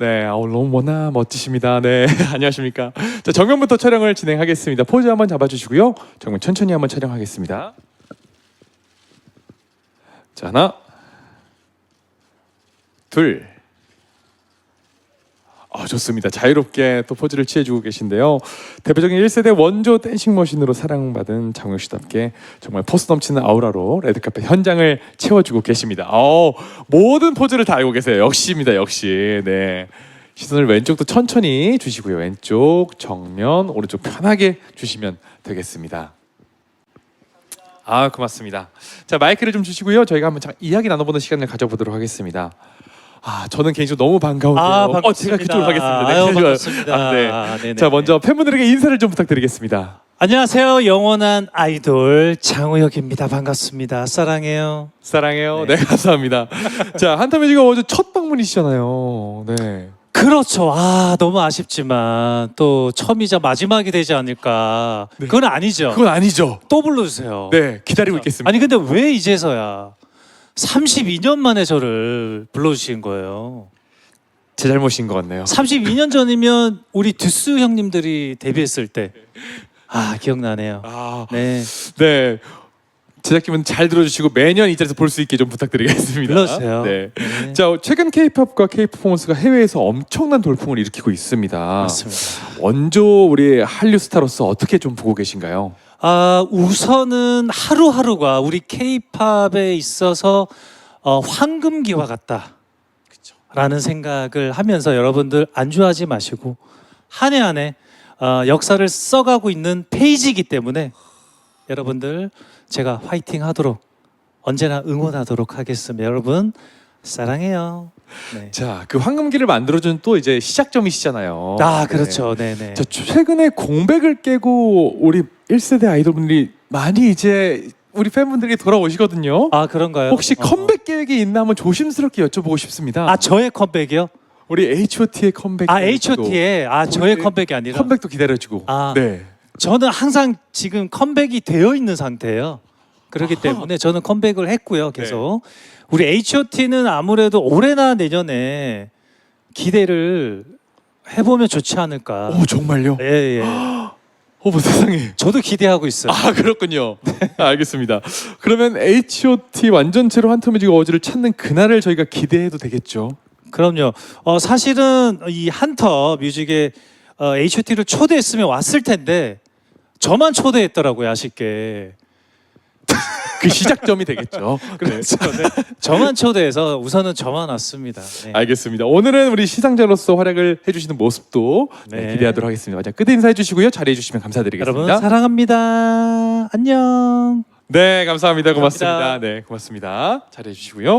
네, 아, 오늘 너무 머나 멋지십니다. 네, 안녕하십니까. 자, 정면부터 촬영을 진행하겠습니다. 포즈 한번 잡아주시고요. 정면 천천히 한번 촬영하겠습니다. 자, 하나, 둘. 아, 좋습니다. 자유롭게 또 포즈를 취해주고 계신데요. 대표적인 1세대 원조 댄싱 머신으로 사랑받은 장우혁 씨답게 정말 포스 넘치는 아우라로 레드카펫 현장을 채워주고 계십니다. 어, 모든 포즈를 다 알고 계세요. 역시입니다. 역시. 네. 시선을 왼쪽도 천천히 주시고요. 왼쪽, 정면, 오른쪽 편하게 주시면 되겠습니다. 아, 고맙습니다. 자, 마이크를 좀 주시고요. 저희가 한번 이야기 나눠보는 시간을 가져보도록 하겠습니다. 아, 저는 개인적으로 너무 반가운데요. 아, 어, 반갑습니다. 제가 그쪽으로 가겠습니다. 네, 아유. 반갑습니다. 아, 네. 아, 네네. 자, 먼저 팬분들에게 인사를 좀 부탁드리겠습니다. 안녕하세요. 영원한 아이돌 장우혁입니다. 반갑습니다. 사랑해요. 사랑해요. 네, 감사합니다. 자, 한타뮤직가 어제 첫 방문이시잖아요. 네. 그렇죠. 아 너무 아쉽지만 또 처음이자 마지막이 되지 않을까. 그건 아니죠. 그건 아니죠. 또 불러주세요. 네, 기다리고 있겠습니다. 아니 근데 왜 이제서야 32년 만에 저를 불러주신 거예요. 제 잘못인 것 같네요. 32년 전이면 우리 듀스 형님들이 데뷔했을 때. 아 기억나네요. 아, 네. 네. 제작진분 잘 들어주시고 매년 이 자리에서 볼 수 있게 좀 부탁드리겠습니다. 불러주세요. 네. 네. 자, 최근 K-팝과 K-퍼포먼스가 해외에서 엄청난 돌풍을 일으키고 있습니다. 맞습니다. 원조 우리 한류 스타로서 어떻게 좀 보고 계신가요? 아 우선은 하루하루가 우리 K-팝에 있어서 어, 황금기와 같다. 라는 생각을 하면서 여러분들 안주하지 마시고 한 해 한 해 어, 역사를 써가고 있는 페이지이기 때문에 여러분들 제가 화이팅 하도록 언제나 응원하도록 하겠습니다. 여러분 사랑해요. 네. 자, 그 황금기를 만들어준 또 이제 시작점이시잖아요. 아 네. 그렇죠. 네 네. 자, 최근에 공백을 깨고 우리 1세대 아이돌분들이 많이 이제 우리 팬분들에게 돌아오시거든요. 아 그런가요? 혹시 어. 컴백 계획이 있나 한번 조심스럽게 여쭤보고 싶습니다. 아 저의 컴백이요? 우리 H.O.T의 컴백. 아 계획도 H.O.T의 아 저의 컴백이 아니라 컴백도 기다려주고. 아. 네. 저는 항상 지금 컴백이 되어 있는 상태예요. 그렇기 아하. 때문에 저는 컴백을 했고요. 계속 우리 H.O.T는 아무래도 올해나 내년에 기대를 해보면 좋지 않을까. 오 정말요? 예 예. 어머 세상에. 저도 기대하고 있어요. 아 그렇군요. 아, 알겠습니다. 그러면 H.O.T 완전체로 한터뮤직 어워즈를 찾는 그날을 저희가 기대해도 되겠죠? 그럼요. 어, 사실은 이 한터 뮤직에 어, H.O.T를 초대했으면 왔을 텐데 저만 초대했더라고요. 아쉽게. 그 시작점이 되겠죠. 그렇죠. 네. 저만 초대해서 우선은 저만 왔습니다. 네. 알겠습니다. 오늘은 우리 시상자로서 활약을 해주시는 모습도 네, 네. 기대하도록 하겠습니다. 마지막 끝에 인사해 주시고요. 자리해 주시면 감사드리겠습니다. 여러분 사랑합니다. 안녕. 네, 감사합니다. 고맙습니다. 감사합니다. 네, 고맙습니다. 자리해 주시고요.